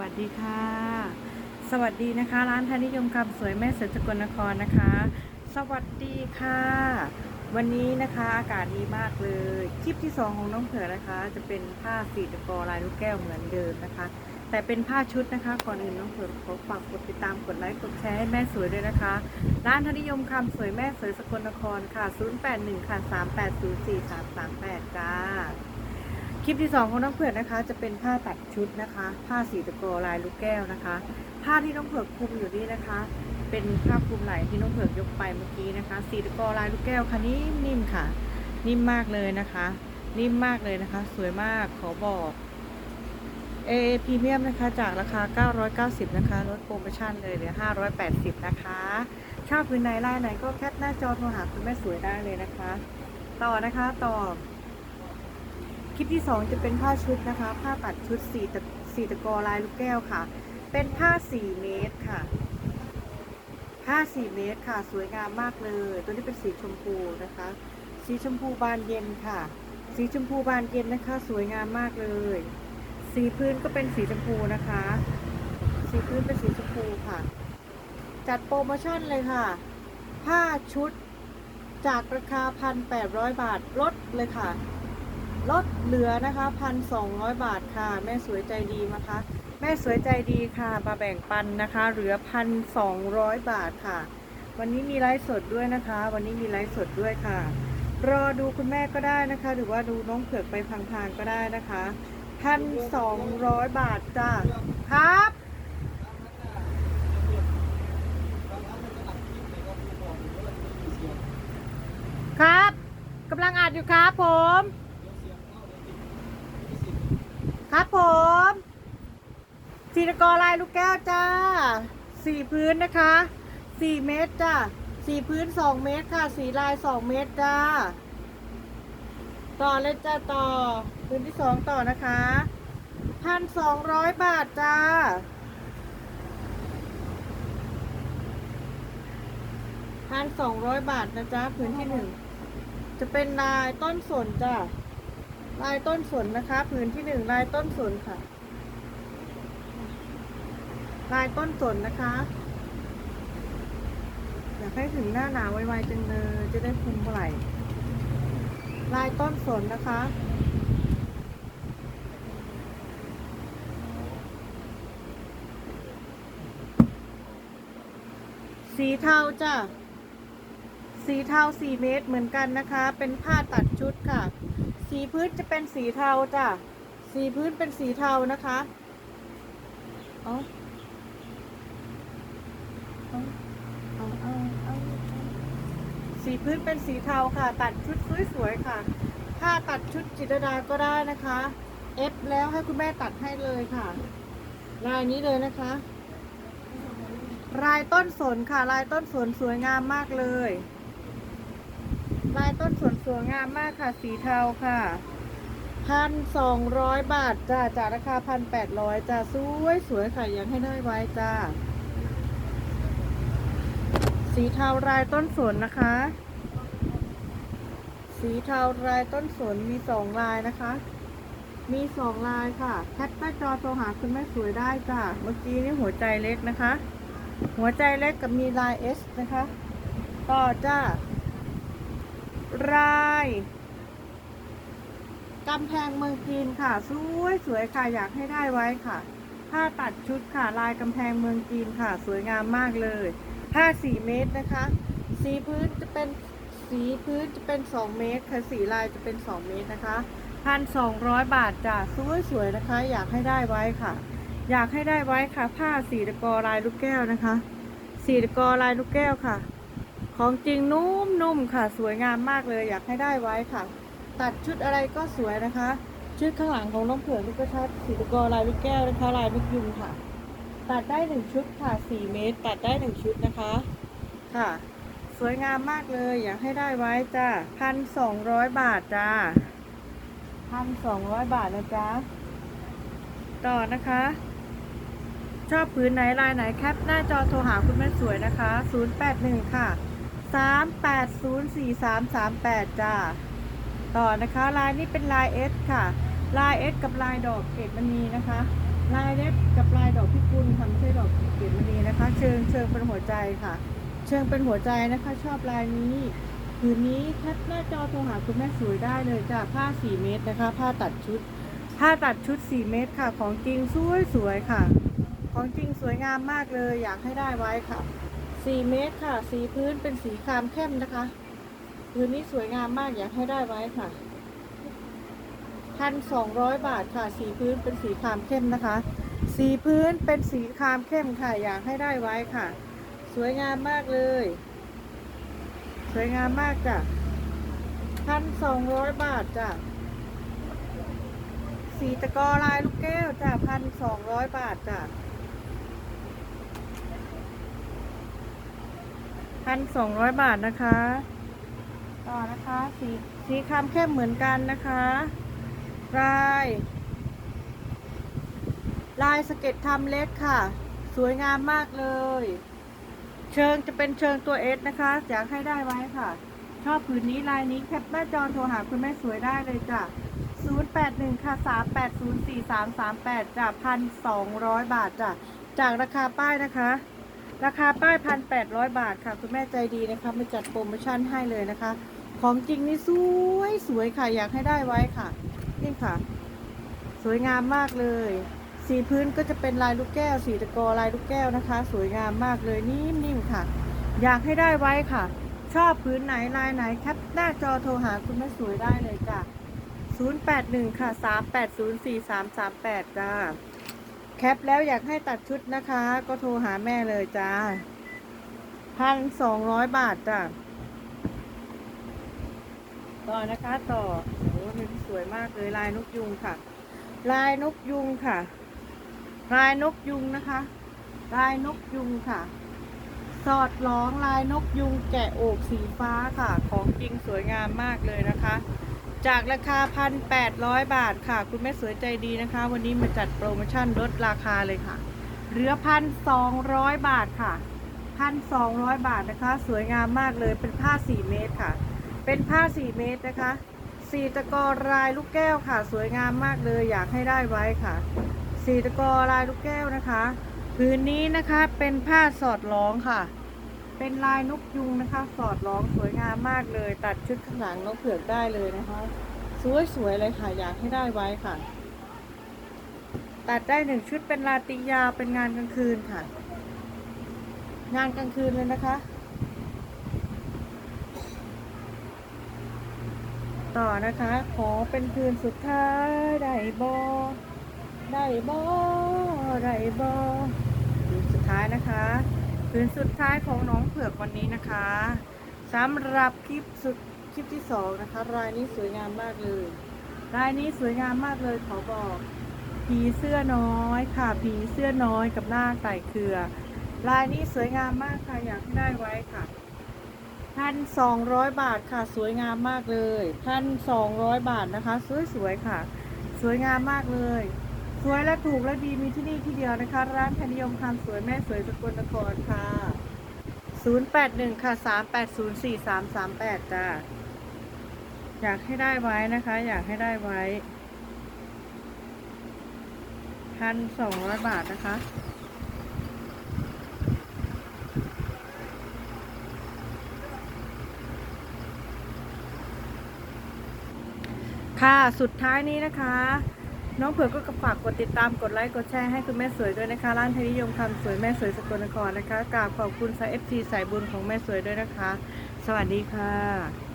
วัสดีค่ะ สวัสดีนะคะ ร้านธนิยมคำสวยแม่เสือสกลนครนะคะ สวัสดีค่ะ วันนี้นะคะอากาศดีมากเลย คลิปที่สองของน้องเผือนะคะ จะเป็นผ้าสีตะกอลายลูกแก้วเหมือนเดิมนะคะ แต่เป็นผ้าชุดนะคะ ก่อนอื่นน้องเผือขอฝากกดติดตามกดไลค์กดแชร์ให้แม่สวยด้วยนะคะ ร้านธนิยมคำสวยแม่เสวยสกลนครค่ะ 081ค่ะ3804338จ้า คลิปที่สองของน้องเผือกนะคะ จะเป็นผ้าตัดชุดนะคะ ผ้าสีตะโกลายลูกแก้วนะคะ ผ้าที่น้องเผือกคลุมอยู่นี่นะคะ เป็นผ้าคลุมไหล่ที่น้องเผือกยกไปเมื่อกี้นะคะ สีตะโกลายลูกแก้วค่ะนิ่มนิ่มค่ะ นิ่มมากเลยนะคะ นิ่มมากเลยนะคะ สวยมากขอบอก เอพรีเมียมนะคะจากราคา 990 นะคะลดโปรโมชั่นเลยเหลือ 580 นะคะชอบพื้นไหนไลน์ไหนก็แคปหน้าจอโทรหาคุณแม่สวยได้เลยนะคะ ต่อนะคะต่อ คลิปที่ 2 จะเป็นผ้าชุดนะคะ ผ้าตัดชุดสีตะสีตะกอลายลูกแก้วค่ะ เป็นผ้า 4 เมตรค่ะ ผ้า 4 เมตรค่ะ สวยงามมากเลย ตัวนี้เป็นสีชมพูนะคะ สีชมพูบานเย็นค่ะ สีชมพูบานเย็นนะคะ สวยงามมากเลย สีพื้นก็เป็นสีชมพูนะคะ สีพื้นเป็นสีชมพูค่ะ จัดโปรโมชั่นเลยค่ะ ผ้าชุดจากราคา 1,800 บาทลดเลยค่ะ ลดเหลือนะคะพันสองร้อยบาทค่ะ แม่สวยใจดีนะคะ แม่สวยใจดีค่ะ มาแบ่งปันนะคะ เหลือพันสองร้อยบาทค่ะ วันนี้มีไลฟ์สดด้วยนะคะ วันนี้มีไลฟ์สดด้วยค่ะ รอดูคุณแม่ก็ได้นะคะ หรือว่าดูน้องเผือกไปพังๆก็ได้นะคะพันสองร้อยบาทจ้าครับครับกำลังอ่านอยู่ครับผม ครับผมสีตะกอลายลูกแก้วจ้าสี่พื้นนะคะสี่เมตรจ้าสี่พื้นสองเมตรค่ะสีลายสองเมตรจ้าต่อเลยจ้าต่อพื้นที่สองต่อนะคะพันสองร้อยบาทจ้าพันสองร้อยบาทนะจ๊ะพื้นที่หนึ่งจะเป็นลายต้นสนจ้า ลายต้นสนนะคะผืนที่หนึ่งลายต้นสนค่ะ ลายต้นสนนะคะอยากให้ถึงหน้าหนาวไวๆจังเลยจะได้คุมไหล่ลายต้นสนนะคะสีเทาจ้ะ สีเทา4เมตรเหมือนกันนะคะ เป็นผ้าตัดชุดค่ะ สีพื้นจะเป็นสีเทาจ้ะ สีพื้นเป็นสีเทานะคะเอาเอาเอาเอาสีพื้นเป็นสีเทาค่ะ ตัดชุดสวยๆค่ะ ถ้าตัดชุดจิตรดาก็ได้นะคะ เอฟแล้วให้คุณแม่ตัดให้เลยค่ะ ลายนี้เลยนะคะลายต้นสนค่ะลายต้นสนสวยงามมากเลย ลายต้นสนสวยงามมากค่ะ สีเทาค่ะพันสองร้อยบาทจ้าจากราคาพันแปดร้อยจ้าสวยสวยค่ะยังให้ได้ไว้จ้า สีเทาลายต้นสนนะคะ สีเทาลายต้นสนมีสองลายนะคะ มีสองลายค่ะแคปหน้าจอโทรหาคุณแม่สวยได้จ้าเมื่อกี้นี่หัวใจเล็กนะคะ หัวใจเล็กกับมีลาย S นะคะ ต่อจ้า รายกำแพงเมืองจีนค่ะ สวยสวยค่ะอยากให้ได้ไว้ค่ะผ้าตัดชุดค่ะลายกำแพงเมืองจีนค่ะ สวยงามมากเลยผ้าสี่เมตรนะคะ สีพื้นจะเป็นสีพื้นจะเป็นสองเมตรค่ะสีลายจะเป็นสองเมตรนะคะพันสองร้อยบาทจ้ะสวยสวยนะคะ อยากให้ได้ไว้ค่ะ อยากให้ได้ไว้ค่ะ ผ้าสีตะกอลายลูกแก้วนะคะ สีตะกอลายลูกแก้วค่ะ ของจริงนุ่มๆค่ะ สวยงามมากเลย อยากให้ได้ไว้ค่ะ ตัดชุดอะไรก็สวยนะคะ ชุดข้างหลังของน้องเผือกนี่ก็ชัดสีตะกอลายลูกแก้วนะคะ ลายลูกยุงค่ะ ตัดได้หนึ่งชุดค่ะสี่เมตร ตัดได้หนึ่งชุดนะคะ ค่ะ สวยงามมากเลย อยากให้ได้ไว้จ้าพันสองร้อยบาทจ้าพันสองร้อยบาทนะจ๊ะต่อนะคะ ชอบผืนไหนลายไหนแคปหน้าจอโทรหาคุณแม่สวยนะคะ 081 ค่ะ 3804338จ้า ต่อนะคะลายนี้เป็นลาย S ค่ะ ลาย S กับลายดอกเกตมันมีนะคะ ลายเล็บกับลายดอกพิกุลทำใช้ดอกเกศมณีนะคะ เชิงเชิงเป็นหัวใจค่ะ เชิงเป็นหัวใจนะคะ ชอบลายนี้ผืนนี้แคปหน้าจอโทรหาคุณแม่สวยได้เลยจ้ะผ้า4เมตรนะคะ ผ้าตัดชุด ผ้าตัดชุด4เมตรค่ะ ของจริงสวยสวยค่ะ ของจริงสวยงามมากเลยอยากให้ได้ไว้ค่ะ 4เมตรค่ะ สีพื้นเป็นสีครามเข้มนะคะผืนนี้สวยงามมากอยากให้ได้ไว้ค่ะพันสองร้อยบาทค่ะ สีพื้นเป็นสีครามเข้มนะคะ สีพื้นเป็นสีครามเข้มค่ะ อยากให้ได้ไว้ค่ะ สวยงามมากเลย สวยงามมากจ้ะพันสองร้อยบาทจ้ะสีตะกอลายลูกแก้วจ้ะพันสองร้อยบาทจ้ะ พันสองร้อยบาทนะคะ ต่อนะคะสีสีคามเข้มเหมือนกันนะคะลาย ลายสเก็ตทำเล็กค่ะ สวยงามมากเลย เชิงจะเป็นเชิงตัวเอสนะคะอยากให้ได้ไว้ค่ะ ชอบผืนนี้ลายนี้แคปหน้าจอโทรหาคุณแม่สวยได้เลยจ้ะ081 ค่ะ 3804338จ้ะ1,200 บาทจ้ะจากราคาป้ายนะคะ ราคาป้าย1,800บาทค่ะ คุณแม่ใจดีนะคะมาจัดโปรโมชั่นให้เลยนะคะ ของจริงนี่สวยสวยค่ะ อยากให้ได้ไว้ค่ะ นี่ค่ะ สวยงามมากเลย สีพื้นก็จะเป็นลายลูกแก้ว สีตะกอลายลูกแก้วนะคะ สวยงามมากเลยนิ่มๆค่ะ อยากให้ได้ไว้ค่ะ ชอบพื้นไหนลายไหนแคปหน้าจอโทรหาคุณแม่สวยได้เลยจ้ะ081 ค่ะ 3804338จ้า คปแล้วอยากให้ตัดชุดนะคะ ก็โทรหาแม่เลยจ้าพันสองร้อยบาทจ้ะต่อนะคะต่อโอ้นี่สวยมากเลยลายนกยุงค่ะ ลายนกยุงค่ะ ลายนกยุงนะคะ ลายนกยุงค่ะ สอดร้องลายนกยุงแกะโอกสีฟ้าค่ะ ของจริงสวยงามมากเลยนะคะ จากราคาพันแปดร้อยบาทค่ะ คุณแม่สวยใจดีนะคะ วันนี้มาจัดโปรโมชั่นลดราคาเลยค่ะ เหลือพันสองร้อยบาทค่ะพันสองร้อยบาทนะคะ สวยงามมากเลยเป็นผ้าสี่เมตรค่ะ เป็นผ้า 4 เมตรนะคะสีตะกอลายลูกแก้วค่ะ สวยงามมากเลยอยากให้ได้ไว้ค่ะสีตะกอลายลูกแก้วนะคะ พื้นนี้นะคะเป็นผ้าสอดร้องค่ะ เป็นลายนกยุงนะคะ สอดร้องสวยงามมากเลย ตัดชุดข้างหลังนกเผือกได้เลยนะคะ สวยๆเลยค่ะ อยากให้ได้ไว้ค่ะ ตัดได้หนึ่งชุดเป็นลาติยาเป็นงานกลางคืนค่ะ งานกลางคืนเลยนะคะ ต่อนะคะ ขอเป็นคืนสุดท้ายได้บอได้บอได้บอคืนสุดท้ายนะคะ คืนสุดท้ายของน้องเผือกวันนี้นะคะสำหรับคลิปสุดคลิปที่สองนะคะรายนี้สวยงามมากเลยรายนี้สวยงามมากเลยขอบอกผีเสื้อน้อยค่ะผีเสื้อน้อยกับหน้าไก่เครือ ลายนี้สวยงามมากค่ะอยากให้ได้ไว้ค่ะพันสองร้อยบาทค่ะ สวยงามมากเลยพันสองร้อยบาทนะคะ สวยๆค่ะ สวยงามมากเลย สวยและถูกและดีมีที่นี่ที่เดียวนะคะ ร้านธนิยมคำสวยแม่สวยสกลนครค่ะ 081 ค่ะ 3804338 จ้าอยากให้ได้ไว้นะคะ อยากให้ได้ไว้พันสองร้อยบาทนะคะค่ะ สุดท้ายนี้นะคะ น้องเผือกก็ฝากกดติดตามกดไลค์กดแชร์ให้คุณแม่สวยด้วยนะคะ ร้านไทยนิยมคำสวยแม่สวยสกลนครนะคะกราบขอบคุณสายเอฟซีสายบุญของแม่สวยด้วยนะคะ สวัสดีค่ะ